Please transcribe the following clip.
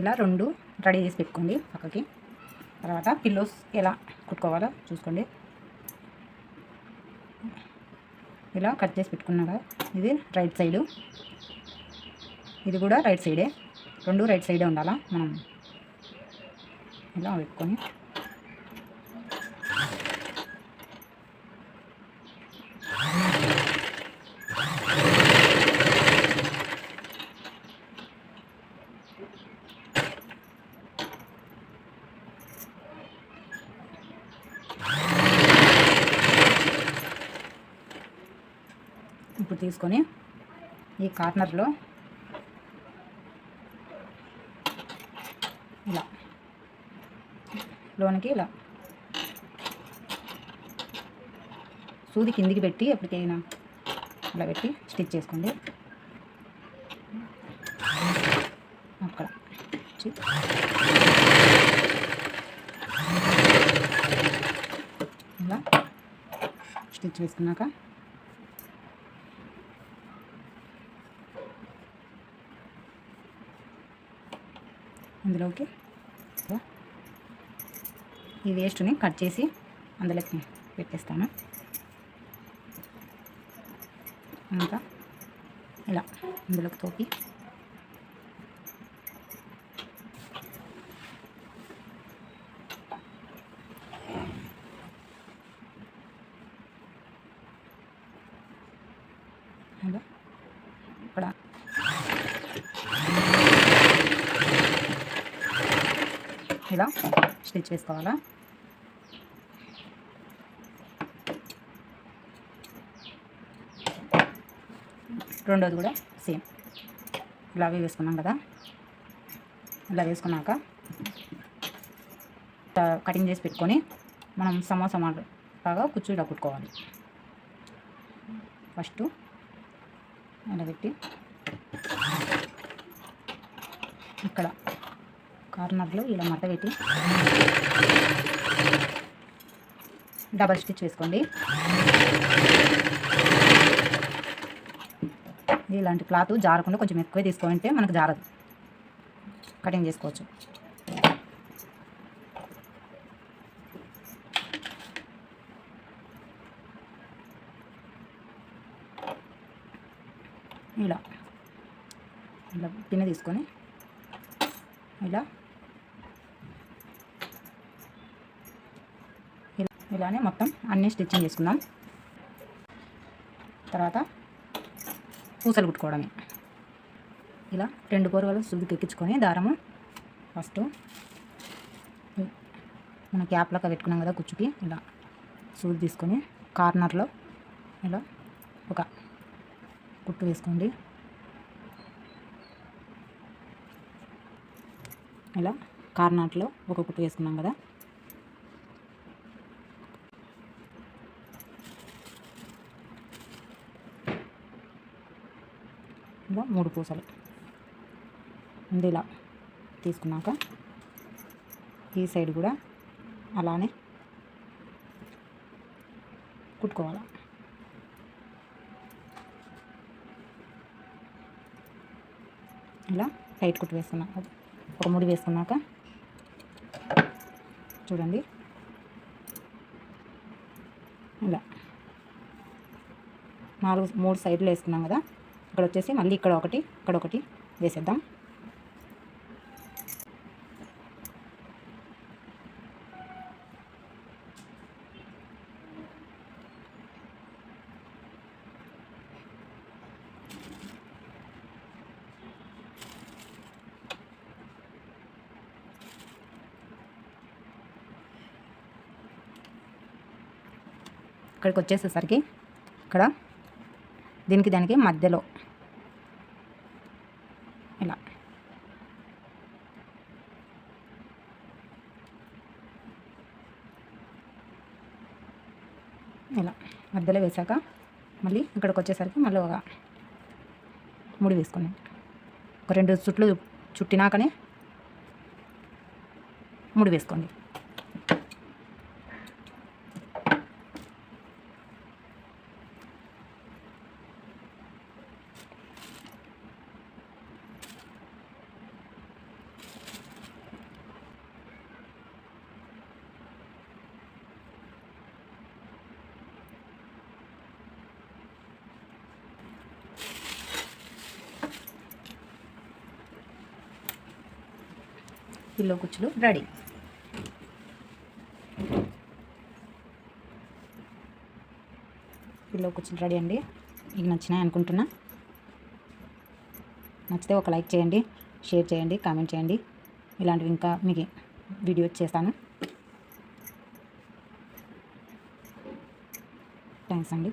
ఇలా రెండు రెడీ చేసి పెట్టుకోండి పక్కకి. తర్వాత పిల్లోస్ ఎలా కుట్టుకోవాలో చూసుకోండి. ఇలా కట్ చేసి పెట్టుకున్నా ఇది రైట్ సైడు ఇది కూడా రైట్ సైడే రెండు రైట్ సైడే ఉండాలా? మనం ఇలా పెట్టుకొని తీసుకొని ఈ కార్నర్లో ఇలా లోనికి ఇలా సూది కిందికి పెట్టి ఎప్పటికైనా ఇలా పెట్టి స్టిచ్ చేసుకోండి. అక్కడ. ఇలా స్టిచ్ వేసుకున్నాక అందులోకి ఈ వేస్ట్ని కట్ చేసి అందులోకి పెట్టేస్తాను. అంతా ఇలా ఇందులోకి తోపి. అలా. ఇక్కడ ఇలా స్టిచ్ వేసుకోవాలా రెండోది కూడా సేమ్. ఇలాగే వేసుకున్నాం కదా? ఇలా వేసుకున్నాక కటింగ్ చేసి పెట్టుకొని మనం సమోసా మాదిరి లాగా కుచ్చు ఇలా కుట్టుకోవాలి. ఫస్ట్ ఇలా పెట్టి ఇక్కడ కార్నర్లో ఇలా మట్ట పెట్టి డబల్ స్టిచ్ వేసుకోండి ఇలాంటి క్లాత్ జారకుండా కొంచెం ఎక్కువ తీసుకుంటే మనకు జారదు. కటింగ్ చేసుకోవచ్చు. ఇలా. ఇలా పిన్న తీసుకొని ఇలా ఇలా- ఇలానే మొత్తం అన్నీ స్టిచ్చింగ్ చేసుకుందాం. తర్వాత పూసలు కుట్టుకోవడమే. ఇలా రెండు కూరగాయలు సుదికి ఎక్కించుకొని దారము ఫస్ట్ మన క్యాప్లాగా పెట్టుకున్నాం కదా కుచ్చుకి ఇలా సూది తీసుకొని కార్నర్లో ఇలా ఒక కుట్టు వేసుకోండి. ఇలా కార్నాట్లో ఒక కుట్టు వేసుకున్నాం కదా. ఇలా మూడు పూసలు. ముందు ఇలా తీసుకున్నాక ఈ సైడ్ కూడా అలానే కుట్టుకోవాలి. ఇలా టైట్ కుట్టు వేసుకున్నాక ఒక ముడి వేసుకున్నాక చూడండి. ఇలా నాలుగు మూడు సైడ్లు వేసుకున్నాం కదా. ఇక్కడ వచ్చేసి మళ్ళీ ఇక్కడ ఒకటి ఇక్కడ ఒకటి వేసేద్దాం. ఇక్కడికి వచ్చేసేసరికి ఇక్కడ దీనికి దానికి మధ్యలో ఇలా ఇలా మధ్యలో వేసాక మళ్ళీ ఇక్కడికి వచ్చేసరికి మళ్ళీ ఒక ముడి వేసుకున్నాం. ఒక రెండు చుట్లు చుట్టినాకనే ముడి వేసుకోండి. పిల్లో కుచ్చులు రెడీ. పిల్లో కుచ్చులు రెడీ అండి. మీకు నచ్చినాయి అనుకుంటున్నా. నచ్చితే ఒక లైక్ చేయండి షేర్ చేయండి కామెంట్ చేయండి. ఇలాంటివి ఇంకా మీకు వీడియో చేస్తాను. థ్యాంక్స్ అండి.